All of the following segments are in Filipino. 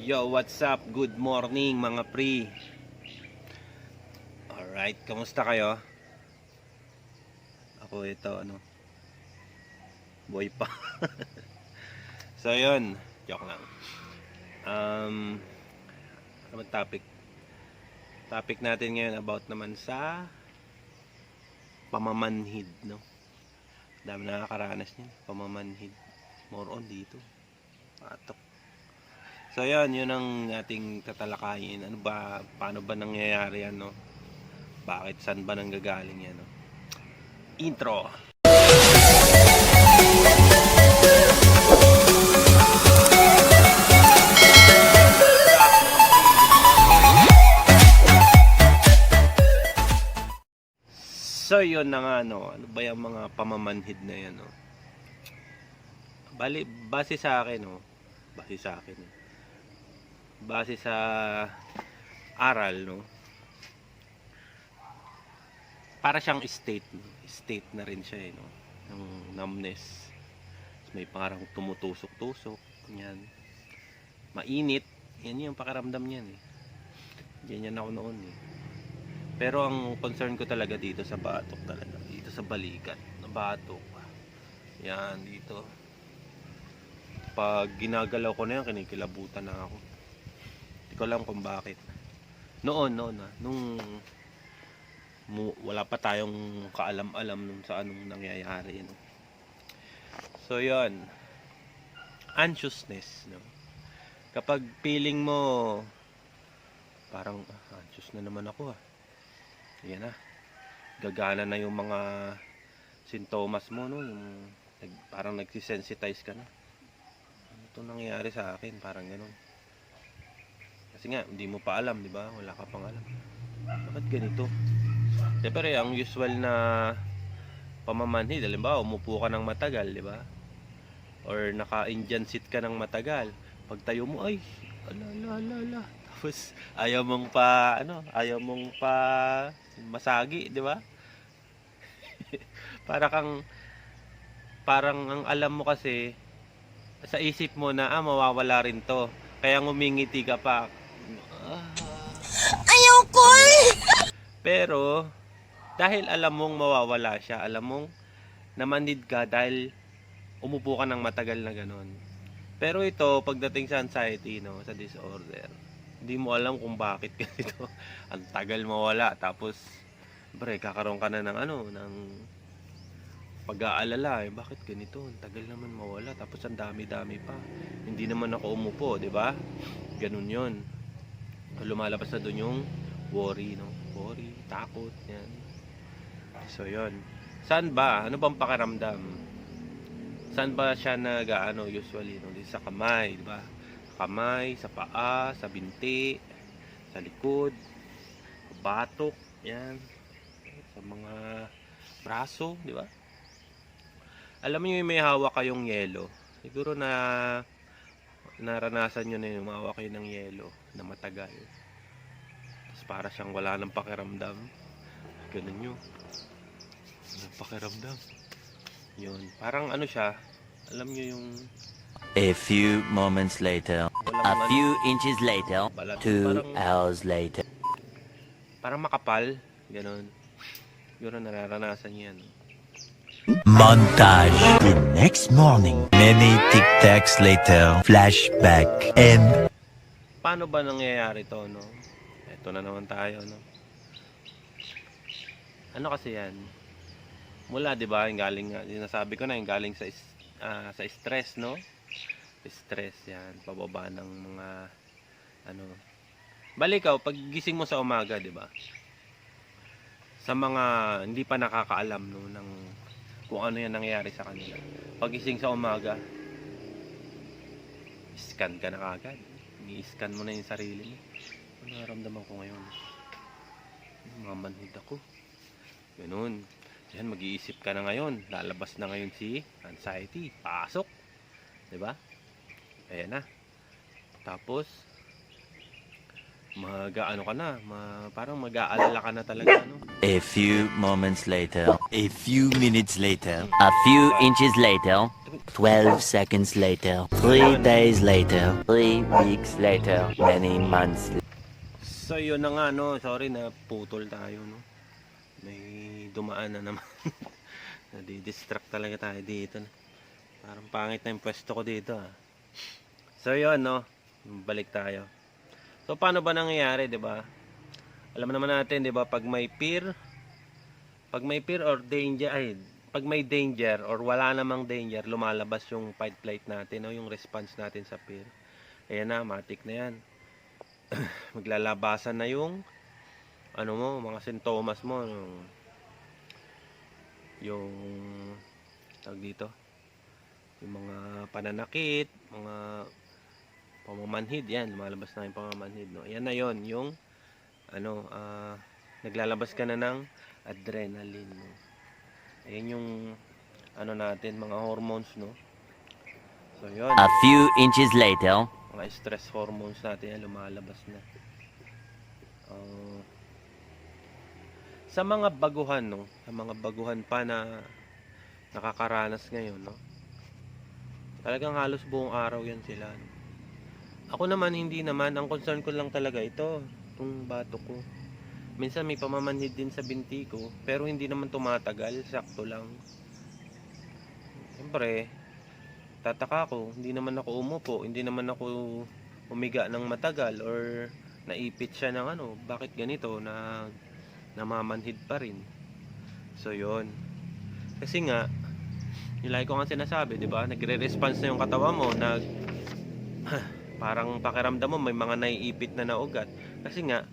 Yo, what's up? Good morning mga pre. Alright, kamusta kayo? Ako ito, ano? Boy pa. so, yun. Joke lang. Um, ano topic? Topic natin ngayon about naman sa pamamanhid, no? Dami nakakaranas niyan. Pamamanhid. More on dito. Patok. So yan, yun ang ating tatalakayin. Ano ba, paano ba nangyayari yan, no? Bakit, saan ba nanggagaling yan, no? Intro! So yun na nga, no? Ano ba yung mga pamamanhid na yan, no? Bali, base sa akin, no? Base sa akin, no? Base sa aral no? Para siyang state no? state na rin siya eh, no? Ng numbness. May parang tumutusok-tusok yan. Mainit yan yung pakiramdam niyan eh. Yan ako noon eh. Pero ang concern ko talaga dito sa batok talaga dito sa balikat na batok. Yan dito. Pag ginagalaw ko na yan kinikilabutan na ako ko alam kung bakit. Noon, noon ah, nung wala pa tayong kaalam-alam nung sa anong nangyayari. No? So, yon Anxiousness. No? Kapag feeling mo, parang, ah, anxious na naman ako ah. Yan na. Gagana na yung mga sintomas mo, no? Yung, nag, parang nagsisensitize ka na. Ano itong nangyayari sa akin? Parang ganun. Kasi nga, hindi mo pa alam, di ba? Wala ka pang alam. Bakit ganito? Siyempre, ang usual na pamamanhid, halimbawa, umupo ka ng matagal, di ba? Or naka-Indian seat ka ng matagal. Pag tayo mo, ay, ala, ala, ala, ala. Tapos, ayaw mong pa, ano, ayaw mong pa masagi, di ba? Para kang, parang ang alam mo kasi, sa isip mo na, ah, mawawala rin to. Kaya ngumingiti ka pa. Ayaw ko eh! Pero, dahil alam mong mawawala siya, alam mong namanid ka dahil umupo ka ng matagal na ganun. Pero ito, pagdating sa anxiety, no, sa disorder, hindi mo alam kung bakit ganito. Ang tagal mawala. Tapos, bre, kakaroon ka na ng ano, ng pag-aalala. Eh, bakit ganito? Ang tagal naman mawala. Tapos, ang dami-dami pa. Hindi naman ako umupo, di ba? Ganun yon lumalabas na doon yung worry, no? Worry, takot, yan. So, yon Saan ba? Ano bang pakiramdam? Saan ba siya nag, ano, usually, no? Sa kamay, di ba? Kamay, sa paa, sa binti, sa likod, sa batok, yan. Sa mga braso, di ba? Alam niyo yung may hawak kayong yelo. Siguro na naranasan nyo na yung mahawak kayo ng yelo na matagal. Tapos para siyang wala ng pakiramdam. Ganun nyo. Walang pakiramdam. Yun. Parang ano siya, alam nyo yung A few moments later, a few inches later, balat. two Parang, hours later. parang makapal. Ganun. Siguro nararanasan nyo yan. Montage. The next morning, many tic-tacs later, flashback, and Paano ba nangyayari to, no? Ito na naman tayo, no? Ano kasi yan? Mula, di ba, yung galing, nga- yung nasabi ko na, yung galing sa, ah, sa stress, no? Stress, yan. Pababa ng mga, ano. Bali ikaw, pag gising mo sa umaga, di ba? Sa mga hindi pa nakakaalam, no, ng kung ano yan nangyayari sa kanila. Pag gising sa umaga, scan ka na kagad. Ni-scan mo na yung sarili mo. Ano naramdaman ko ngayon? Mamanhid ako. Ganun. Yan, mag-iisip ka na ngayon. Lalabas na ngayon si anxiety. Pasok. ba? Ayan na. Tapos, mag-ano ka na, ma, parang mag-aalala ka na talaga, no? A few moments later. A few minutes later. A few inches later. 12 seconds later. 3 days later. 3 weeks later. Many months later. So yun na nga no, sorry na putol tayo no. May dumaan na naman. Nadi-distract talaga tayo dito. Parang pangit na yung pwesto ko dito ah. So yun no, balik tayo. So paano ba nangyayari, 'di ba? Alam naman natin, 'di ba, pag may peer, pag may peer or danger, ay, pag may danger or wala namang danger, lumalabas yung fight flight natin o yung response natin sa peer. Ayan na, matik na yan. Maglalabasan na yung ano mo, mga sintomas mo yung yung tawag dito yung mga pananakit mga pamamanhid yan lumalabas na yung pamamanhid no? Yan na yon yung ano ah, naglalabas ka na ng adrenaline no ayan yung ano natin mga hormones no so yun A few inches later. mga stress hormones natin yan lumalabas na. Ah, sa mga baguhan no, sa mga baguhan pa na nakakaranas ngayon no. Talagang halos buong araw yan sila. No? Ako naman hindi naman, ang concern ko lang talaga ito, itong bato ko. Minsan may pamamanhid din sa binti ko, pero hindi naman tumatagal, sakto lang. Siyempre, tataka ako, hindi naman ako umupo, hindi naman ako umiga ng matagal or naipit siya ng ano, bakit ganito na namamanhid pa rin. So yon. Kasi nga, yung lagi ko nga sinasabi, 'di ba? Nagre-response na yung katawan mo, nag parang pakiramdam mo may mga naiipit na naugat. Kasi nga,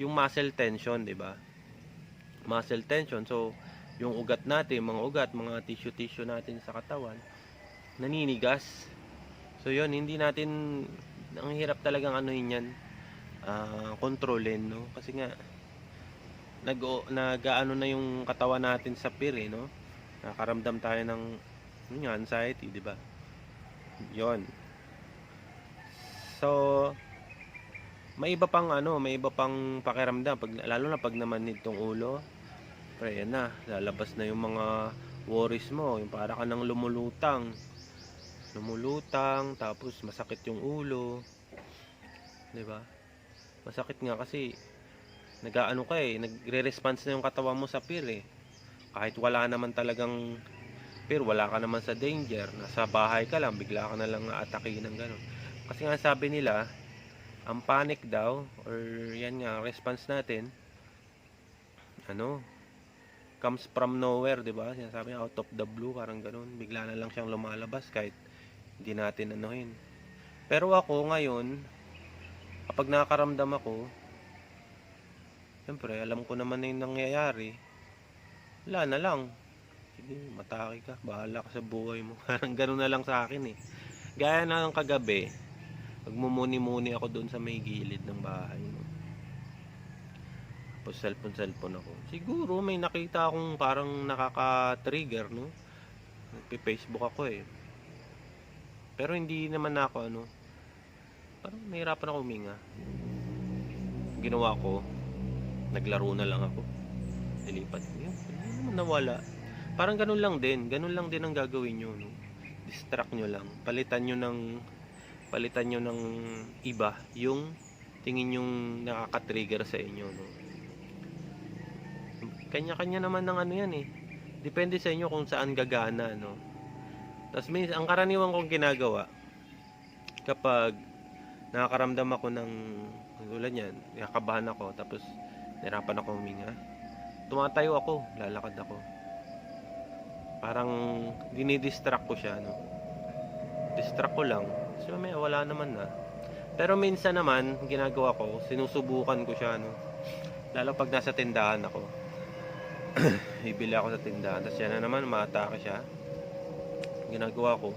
yung muscle tension, 'di ba? Muscle tension. So, yung ugat natin, mga ugat, mga tissue-tissue natin sa katawan, naninigas. So yun, hindi natin ang hirap talagang ano yan ah, kontrolin no kasi nga nag nag-ano na yung katawan natin sa peer eh, no nakaramdam tayo ng yun nga, anxiety di ba yon so may iba pang ano may iba pang pakiramdam pag lalo na pag naman nitong ulo. Pre yan na lalabas na yung mga worries mo. Yung para ka nang lumulutang. Lumulutang tapos masakit yung ulo. 'di ba? Masakit nga kasi nagaano ka eh nagre-response na yung katawan mo sa peer eh. Kahit wala naman talagang peer wala ka naman sa danger. Nasa bahay ka lang bigla ka na lang aatake ng ganun. Kasi nga sabi nila ang panic daw or yan nga response natin ano comes from nowhere, 'di ba? Sinasabi niya out of the blue, parang ganoon. Bigla na lang siyang lumalabas kahit hindi natin anuhin. Pero ako ngayon, kapag nakakaramdam ako, siyempre, alam ko naman na yung nangyayari. Wala na lang. Sige, matake ka. Bahala ka sa buhay mo. Parang ganoon na lang sa akin eh. Gaya na ng kagabi, magmumuni-muni ako doon sa may gilid ng bahay. No? Tapos cellphone-cellphone ako. Siguro may nakita akong parang nakaka-trigger, no? Nagpi-Facebook ako eh. Pero hindi naman ako ano. Parang nahirapan ako huminga. Ginawa ko, naglaro na lang ako. Nilipat yun. Hindi nawala. Parang ganun lang din. Ganun lang din ang gagawin nyo, no? Distract nyo lang. Palitan nyo ng palitan nyo ng iba yung tingin yung nakaka-trigger sa inyo, no? kanya-kanya naman ng ano yan eh. Depende sa inyo kung saan gagana, no? Tapos may, ang karaniwan kong ginagawa, kapag nakakaramdam ako ng, tulad yan, nakakabahan ako, tapos nirapan ako huminga, tumatayo ako, lalakad ako. Parang dinidistract ko siya, no? Distract ko lang. So may wala naman na. Pero minsan naman, ginagawa ko, sinusubukan ko siya, no? Lalo pag nasa tindahan ako, ibili ako sa tindahan. Tapos yan na naman maatake siya. Ginagawa ko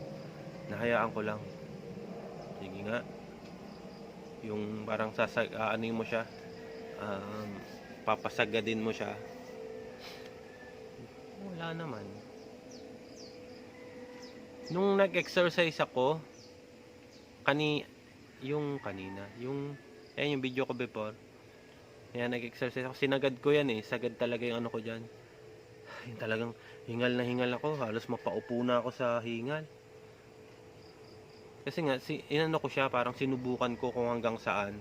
nahayaan ko lang. Sige nga. Yung parang sasag aanin mo siya. Um, papasagadin mo siya. Wala naman. Nung nag-exercise ako kani yung kanina yung Ayan yung video ko before. Ayan, nag-exercise ako. Sinagad ko yan eh. Sagad talaga yung ano ko dyan. Yung talagang hingal na hingal ako. Halos mapaupo na ako sa hingal. Kasi nga, si, inano ko siya, parang sinubukan ko kung hanggang saan.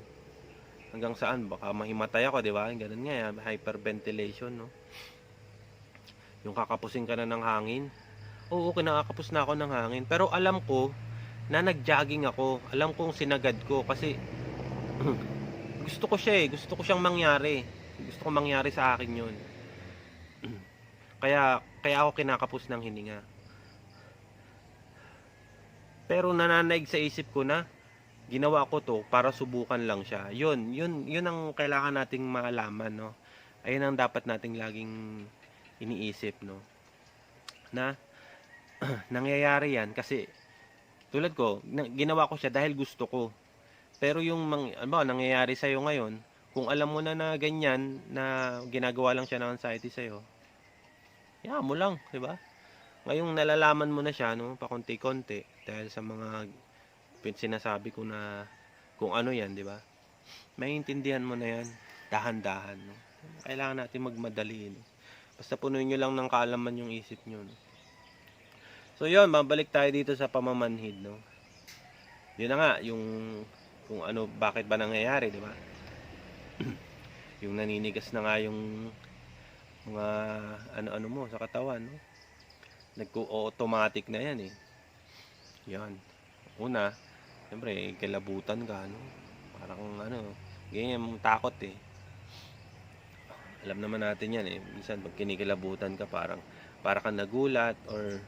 Hanggang saan, baka mahimatay ako, di ba? Ganun nga, yan, hyperventilation, no? Yung kakapusin ka na ng hangin. Oo, kinakapos na ako ng hangin. Pero alam ko, na nag-jogging ako. Alam kong sinagad ko kasi gusto ko siya eh. Gusto ko siyang mangyari. Gusto ko mangyari sa akin yun. kaya, kaya ako kinakapos ng hininga. Pero nananaig sa isip ko na ginawa ko to para subukan lang siya. Yun, yun, yun ang kailangan nating malaman, no? Ayun ang dapat nating laging iniisip, no? Na nangyayari yan kasi tulad ko, na- ginawa ko siya dahil gusto ko. Pero yung mang, ano nangyayari sa ngayon, kung alam mo na na ganyan na ginagawa lang siya ng anxiety sa iyo, mo lang, 'di ba? Ngayong nalalaman mo na siya, no, pakonti-konti dahil sa mga sinasabi ko na kung ano 'yan, 'di ba? Maiintindihan mo na 'yan dahan-dahan, no. Kailangan natin magmadali, no? Basta punuin nyo lang ng kaalaman yung isip nyo, no. So yun, babalik tayo dito sa pamamanhid, no. Yun na nga, yung kung ano, bakit ba nangyayari, di ba? yung naninigas na nga yung mga ano-ano mo sa katawan, no? Nagko-automatic na yan, eh. Yan. Una, siyempre, kilabutan ka, no? Parang ano, ganyan mong takot, eh. Alam naman natin yan, eh. Minsan, pag kinikilabutan ka, parang, para kang nagulat, or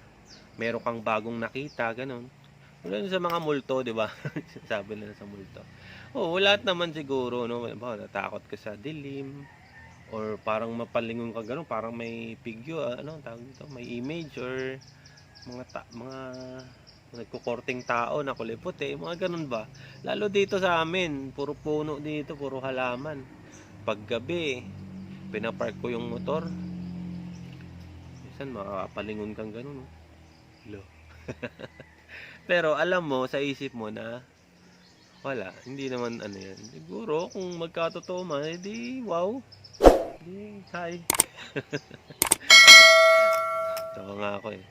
meron kang bagong nakita, ganun. Wala sa mga multo, di ba? Sabi nila sa multo. Oo, lahat naman siguro, no? Ba, natakot ka sa dilim, or parang mapalingon ka ganun, parang may figure, ah, ano, tawag dito, may image, or mga, ta- mga nagkukorting tao na kulay puti, mga ganun ba? Lalo dito sa amin, puro puno dito, puro halaman. Paggabi, pinapark ko yung motor. Minsan makapalingon kang ganun. no? Lo. Pero alam mo, sa isip mo na, wala, hindi naman ano yan. Siguro, kung magkatotoo man, edi wow. Edi, hi. Tawa nga ako eh.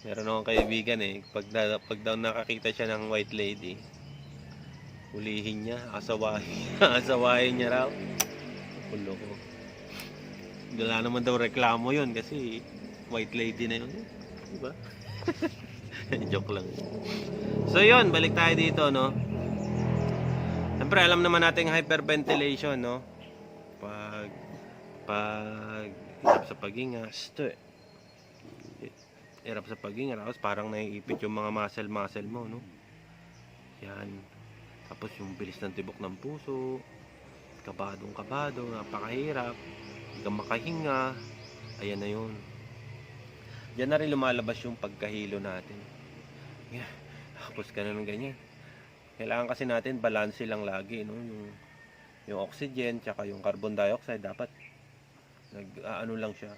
Meron akong kaibigan eh, pag, na, pag daw nakakita siya ng white lady, hulihin niya, asawahin, asawahin niya raw. Kulo ko. Wala naman daw reklamo yun kasi white lady na yun. Diba? Joke lang. So yun, balik tayo dito, no? Siyempre, alam naman natin hyperventilation, no? Pag, pag, hirap sa paghinga, sto, hirap sa paghinga, tapos parang naiipit yung mga muscle-muscle mo, no? Yan. Tapos yung bilis ng tibok ng puso, kabadong kabado, napakahirap, hindi ka makahinga, ayan na yun. Diyan na rin lumalabas yung pagkahilo natin. Yeah, tapos ka na ng ganyan. Kailangan kasi natin balance lang lagi, no? Yung, yung oxygen, tsaka yung carbon dioxide, dapat nag, ano lang siya,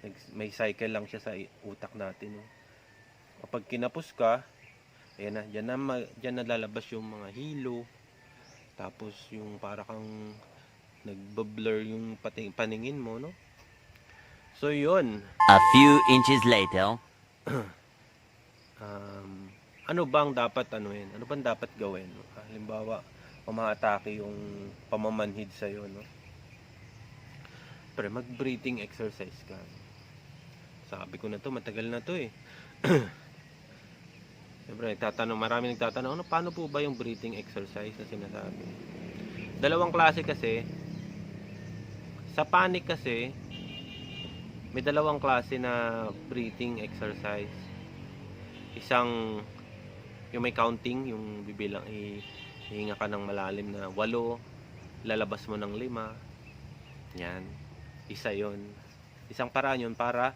nag, may cycle lang siya sa utak natin, no? Kapag kinapos ka, ayan na, dyan na, dyan na lalabas yung mga hilo, tapos yung para kang nagbablur yung pati, paningin mo, no? So, yun. A few inches later. um, ano bang dapat yun? Ano bang dapat gawin? Halimbawa, umaatake yung pamamanhid sa iyo, no? Pero mag-breathing exercise ka. Sabi ko na to, matagal na to eh. Siyempre, nagtatanong, marami nagtatanong, ano, paano po ba yung breathing exercise na sinasabi? Dalawang klase kasi. Sa panic kasi, may dalawang klase na breathing exercise. Isang yung may counting, yung bibilang i hihinga ka ng malalim na walo, lalabas mo ng lima. Yan. Isa yon. Isang paraan yun para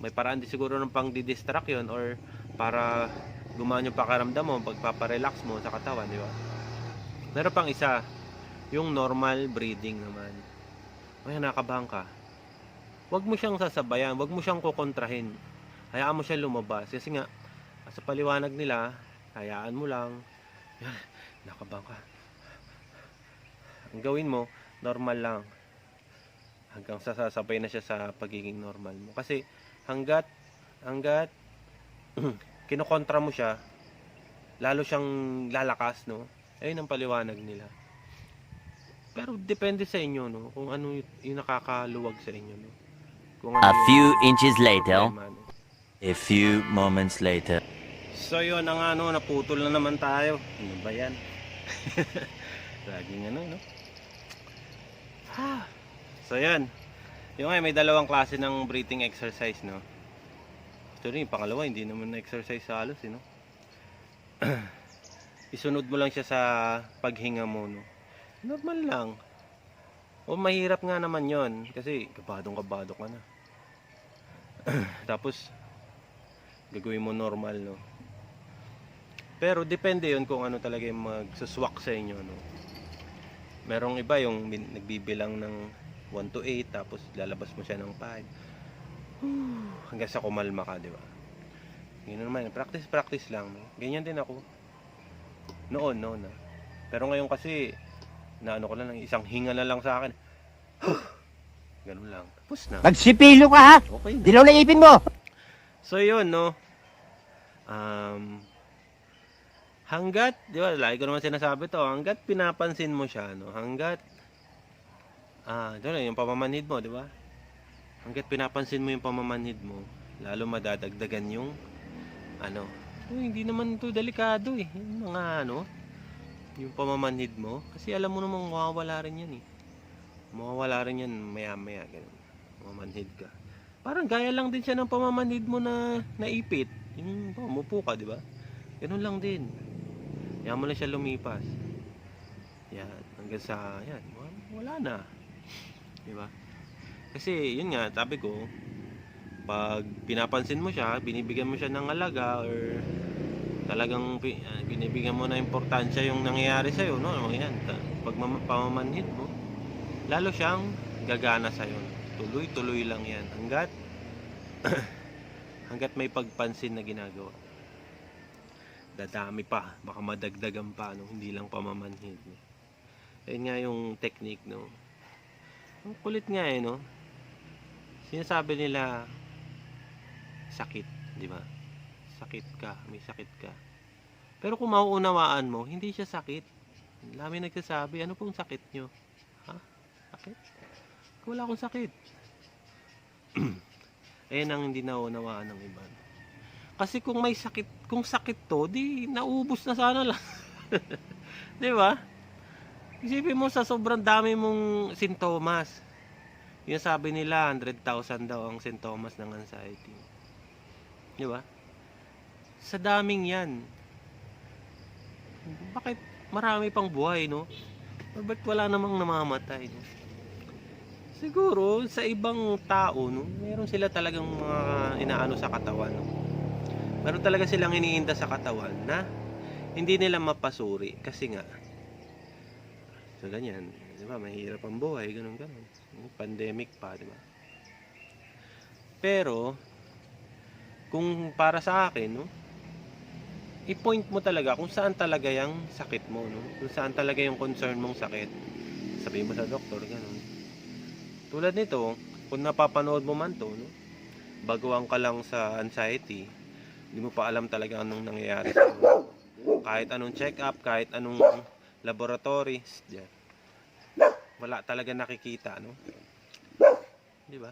may paraan din siguro ng pang distract yun or para gumaan yung pakaramdam mo, pagpaparelax mo sa katawan, di ba? Meron pang isa, yung normal breathing naman. Ay, nakabahan ka wag mo siyang sasabayan, wag mo siyang kukontrahin. Hayaan mo siya lumabas. Kasi nga, sa paliwanag nila, hayaan mo lang. Yan, nakabang ka. Ang gawin mo, normal lang. Hanggang sasabay na siya sa pagiging normal mo. Kasi hanggat, hanggat kinokontra mo siya, lalo siyang lalakas, no? Ayun ang paliwanag nila. Pero depende sa inyo, no? Kung ano yung nakakaluwag sa inyo, no? Kung ano A yung few inches later. problema? A few moments later. So yun ang ano, naputol na naman tayo. Ano ba yan? Laging ano, no? So yan. Yung ay may dalawang klase ng breathing exercise, no? Ito rin, yung pangalawa, hindi naman na-exercise sa halos, eh, no? Isunod mo lang siya sa paghinga mo, no? Normal lang. O mahirap nga naman yon kasi kabadong kabado ka na. Tapos, gagawin mo normal, no? Pero depende yon kung ano talaga yung magsuswak sa inyo, no? Merong iba yung nagbibilang ng 1 to 8 tapos lalabas mo siya ng 5. Hanggang sa kumalma ka, di ba? Ganyan naman, practice practice lang, no? Ganyan din ako. Noon, noon na. Pero ngayon kasi na ano ko lang, isang hinga na lang sa akin. Ganun lang. Tapos na. Magsipilo ka ha! Okay na. Dilaw na ipin mo! So yun, no? Um, hanggat, di ba, lagi ko naman sinasabi to, hanggat pinapansin mo siya, no? Hanggat, ah, doon yung pamamanhid mo, di ba? Hanggat pinapansin mo yung pamamanhid mo, lalo madadagdagan yung, ano, oh, hindi naman to delikado eh. Yung mga, ano, yung pamamanhid mo, kasi alam mo namang mawawala rin yan eh. Mawawala rin yan maya-maya, ganun. Mamanhid ka. Parang gaya lang din siya ng pamamanhid mo na naipit. Yung pumupo ka, di ba? Ganun lang din. Yan mo lang siya lumipas. Yan. Hanggang sa, yan. wa- Wala na. Di ba? Kasi, yun nga, sabi ko, pag pinapansin mo siya, binibigyan mo siya ng alaga or talagang ah, binibigyan mo na importansya yung nangyayari sa'yo, no? Ano yan, pag mam- pamamanhid mo, lalo siyang gagana sa'yo. Tuloy-tuloy lang yan. Hanggat hanggat may pagpansin na ginagawa. Dadami pa, baka madagdagan pa, no? hindi lang pamamanhid. No? Ayun nga yung technique, no? Ang kulit nga eh, no? Sinasabi nila, sakit, di ba? Sakit ka, may sakit ka. Pero kung mauunawaan mo, hindi siya sakit. Dami nagsasabi, ano pong sakit nyo? Ha? Sakit? Wala akong sakit. Ayan ang hindi naunawaan ng iba. Kasi kung may sakit, kung sakit to, di naubos na sana lang. di ba? Isipin mo sa sobrang dami mong sintomas. Yung sabi nila, 100,000 daw ang sintomas ng anxiety. Di ba? Sa daming yan. Bakit marami pang buhay, no? Ba't wala namang namamatay, no? Siguro, sa ibang tao, no, meron sila talagang mga inaano sa katawan, no? Meron talaga silang iniinda sa katawan na hindi nila mapasuri kasi nga so ganyan, di ba? Mahirap ang buhay, ganun ganun. Pandemic pa, di ba? Pero kung para sa akin, no, i-point mo talaga kung saan talaga yung sakit mo, no? Kung saan talaga yung concern mong sakit. Sabihin mo sa doktor, ganun. Tulad nito, kung napapanood mo man to, no? Baguhan ka lang sa anxiety, hindi mo pa alam talaga anong nangyayari sa'yo. Kahit anong check-up, kahit anong laboratory, diyan. Wala talaga nakikita, no? Di ba?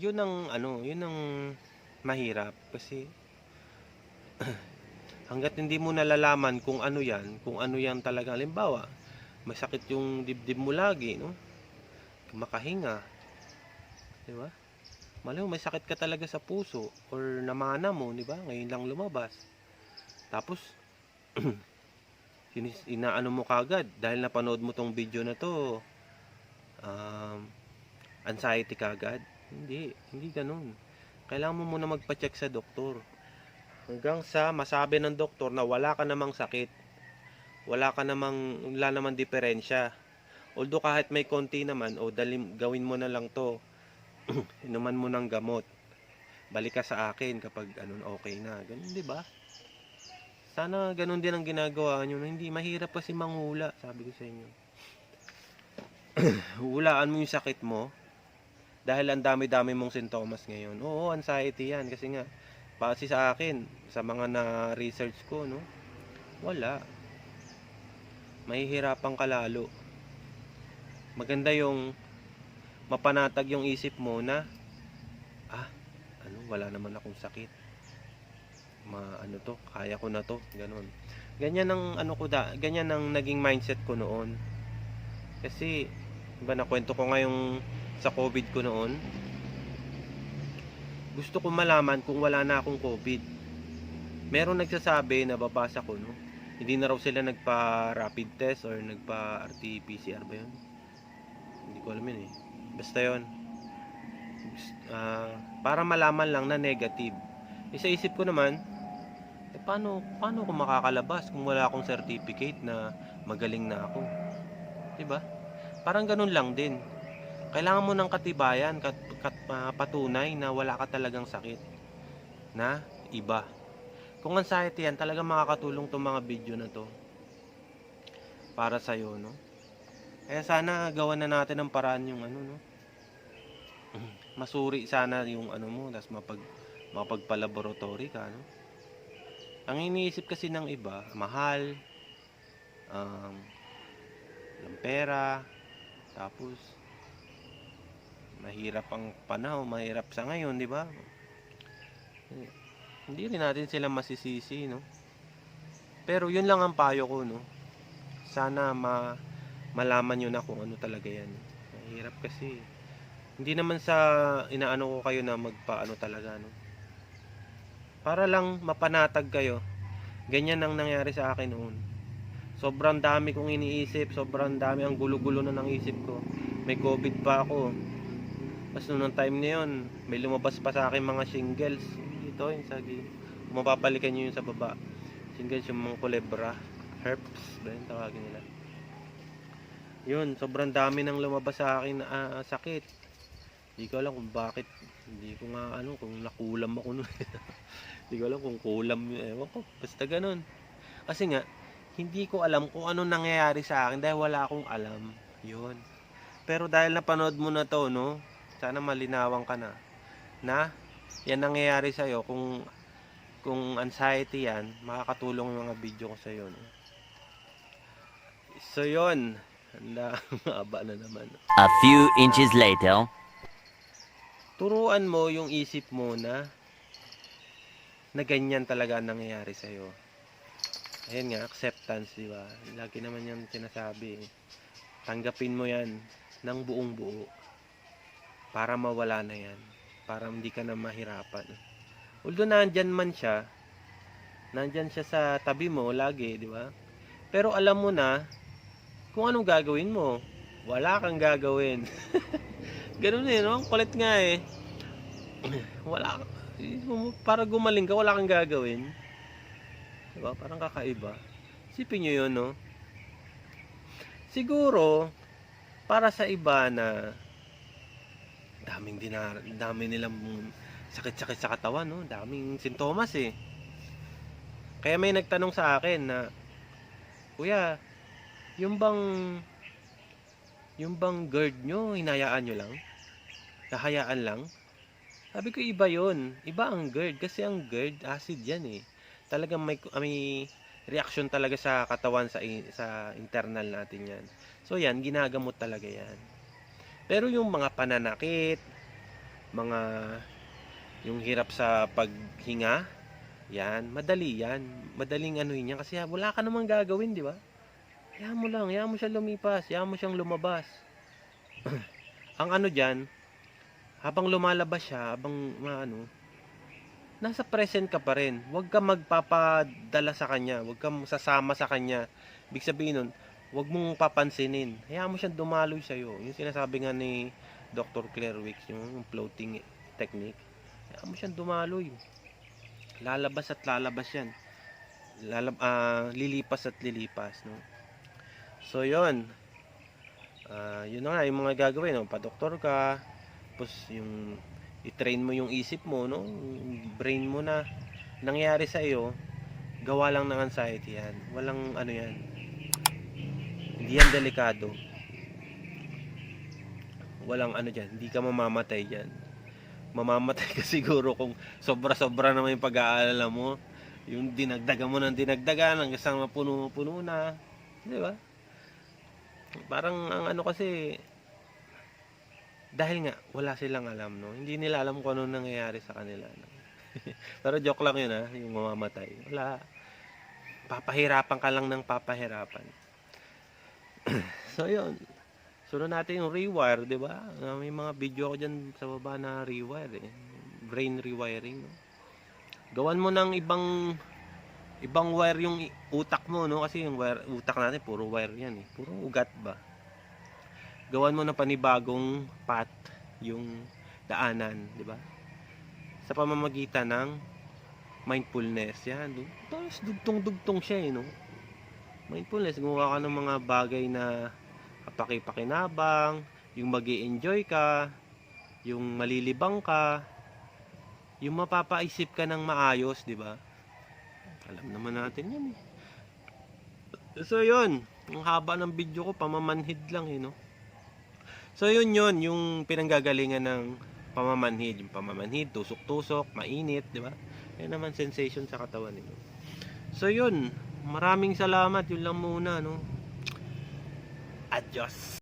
Yun ang ano, yun ang mahirap kasi hanggat hindi mo nalalaman kung ano yan, kung ano yan talaga, halimbawa, masakit yung dibdib mo lagi, no? Makahinga. Di ba? Malay may sakit ka talaga sa puso or namana mo, di ba? Ngayon lang lumabas. Tapos, inaano mo kagad dahil napanood mo tong video na to, um, anxiety kagad. Hindi, hindi ganun. Kailangan mo muna magpa-check sa doktor. Hanggang sa masabi ng doktor na wala ka namang sakit. Wala ka namang, wala namang diferensya. Although kahit may konti naman, o dalim, gawin mo na lang to. Inuman mo ng gamot. Balik ka sa akin kapag ano, okay na. Ganun, di ba? Sana ganun din ang ginagawa nyo. Hindi mahirap kasi manghula, sabi ko sa inyo. Hulaan mo yung sakit mo. Dahil ang dami-dami mong sintomas ngayon. Oo, anxiety yan. Kasi nga, base sa akin, sa mga na-research ko, no? Wala. Mahihirapan ka lalo. Maganda yung mapanatag yung isip mo na, ah, ano, wala naman akong sakit. Ma, ano to, kaya ko na to, ganun. Ganyan ang ano ko da, ganyan ang naging mindset ko noon. Kasi, iba na kwento ko ngayong sa COVID ko noon. Gusto ko malaman kung wala na akong COVID. Meron nagsasabi na babasa ko, no? Hindi na raw sila nagpa-rapid test or nagpa-RT-PCR ba yun? Hindi ko alam yun eh. Basta yun. Ah, para malaman lang na negative. Isa isip ko naman, eh, paano, paano ako makakalabas kung wala akong certificate na magaling na ako? 'Di ba? Parang ganun lang din. Kailangan mo ng katibayan, kat, kat, ah, patunay na wala ka talagang sakit. Na iba. Kung anxiety yan, talagang makakatulong tong mga video na to. Para sa'yo, no? Kaya sana gawan na natin ng paraan yung ano, no? Masuri sana yung ano mo, tapos mapag, mapagpa-laboratory ka, no? Ang iniisip kasi ng iba, mahal, um, ng pera, tapos, mahirap ang panahon, mahirap sa ngayon, di ba? Hindi rin natin sila masisisi, no? Pero yun lang ang payo ko, no? Sana ma malaman nyo na kung ano talaga yan. Mahirap kasi. Hindi naman sa inaano ko kayo na magpaano talaga, no? Para lang mapanatag kayo. Ganyan ang nangyari sa akin noon. Sobrang dami kong iniisip, sobrang dami ang gulo-gulo na ng isip ko. May COVID pa ako. Tapos noong time na yun, may lumabas pa sa akin mga shingles. Ito, yung sa gi- Kung mapapalikan nyo yung sa baba. Shingles yung mga kulebra. Herpes, ba yung tawagin nila. Yun, sobrang dami nang lumabas sa akin na ah, sakit. Hindi ko alam kung bakit. Hindi ko nga ano, kung nakulam ako nun. Hindi ko alam kung kulam yun. Ewan ko, basta ganun. Kasi nga, hindi ko alam kung ano nangyayari sa akin dahil wala akong alam. Yun. Pero dahil napanood mo na to, no? Sana malinawan ka na. Na, yan nangyayari sa'yo. Kung, kung anxiety yan, makakatulong yung mga video ko sa'yo, no? So, yun. Handa, mahaba na naman. A few inches later. turuan mo yung isip mo na na ganyan talaga ang nangyayari sa'yo. Ayan nga, acceptance, di ba? Lagi naman yan sinasabi. Tanggapin mo yan ng buong buo para mawala na yan. Para hindi ka na mahirapan. Although nandyan man siya, nandyan siya sa tabi mo lagi, di ba? Pero alam mo na kung anong gagawin mo. Wala kang gagawin. Ganun eh, no? Kulit nga eh. Wala para gumaling ka, wala kang gagawin. Diba? Parang kakaiba. Sipin nyo yun, no? Siguro, para sa iba na daming dinar, dami nilang sakit-sakit sa katawan, no? Daming sintomas eh. Kaya may nagtanong sa akin na, Kuya, yung bang yung bang GERD nyo, hinayaan nyo lang? Kahayaan lang? Sabi ko, iba yon Iba ang GERD. Kasi ang GERD, acid yan eh. Talagang may, may reaction talaga sa katawan, sa, sa internal natin yan. So yan, ginagamot talaga yan. Pero yung mga pananakit, mga yung hirap sa paghinga, yan, madali yan. Madaling anuhin yan kasi wala ka namang gagawin, di ba? Hayaan mo lang, hayaan mo siya lumipas, hayaan mo siyang lumabas. Ang ano diyan, habang lumalabas siya, habang maano, nasa present ka pa rin. Huwag ka magpapadala sa kanya, huwag ka sasama sa kanya. Ibig sabihin nun, huwag mong papansinin. Hayaan mo siyang dumaloy sa iyo. Yung sinasabi nga ni Dr. Claire Wicks, yung floating technique. Hayaan mo siyang dumaloy. Lalabas at lalabas yan. Lalab ah, lilipas at lilipas, no? So, yon Ah, yun na nga, yung mga gagawin, no? Pa-doktor ka, tapos yung i-train mo yung isip mo, no? Yung brain mo na nangyari sa iyo, gawa lang ng anxiety yan. Walang ano yan. Hindi yan delikado. Walang ano dyan. Hindi ka mamamatay dyan. Mamamatay ka siguro kung sobra-sobra naman yung pag-aalala mo. Yung dinagdagan mo ng dinagdagan hanggang sa mapuno-puno na. Di ba? Parang ang ano kasi dahil nga wala silang alam no hindi nila alam kung ano nangyayari sa kanila no? pero joke lang yun ha yung mamamatay wala papahirapan ka lang ng papahirapan so yun sunod natin yung rewire di ba Ah, may mga video ko dyan sa baba na rewire eh. brain rewiring no? gawan mo ng ibang ibang wire yung utak mo no kasi yung wire, utak natin puro wire yan eh puro ugat ba gawan mo ng panibagong path yung daanan, di ba? Sa pamamagitan ng mindfulness. Yan. Tapos dugtong-dugtong siya eh, no? Mindfulness, gumawa ka ng mga bagay na kapaki-pakinabang, yung mag enjoy ka, yung malilibang ka, yung mapapaisip ka ng maayos, di ba? Alam naman natin yan eh. So yun, ang haba ng video ko, pamamanhid lang eh, no? So yun yun, yung pinanggagalingan ng pamamanhid. Yung pamamanhid, tusok-tusok, mainit, di ba? Yan naman sensation sa katawan nito. So yun, maraming salamat. Yun lang muna, no? Adios!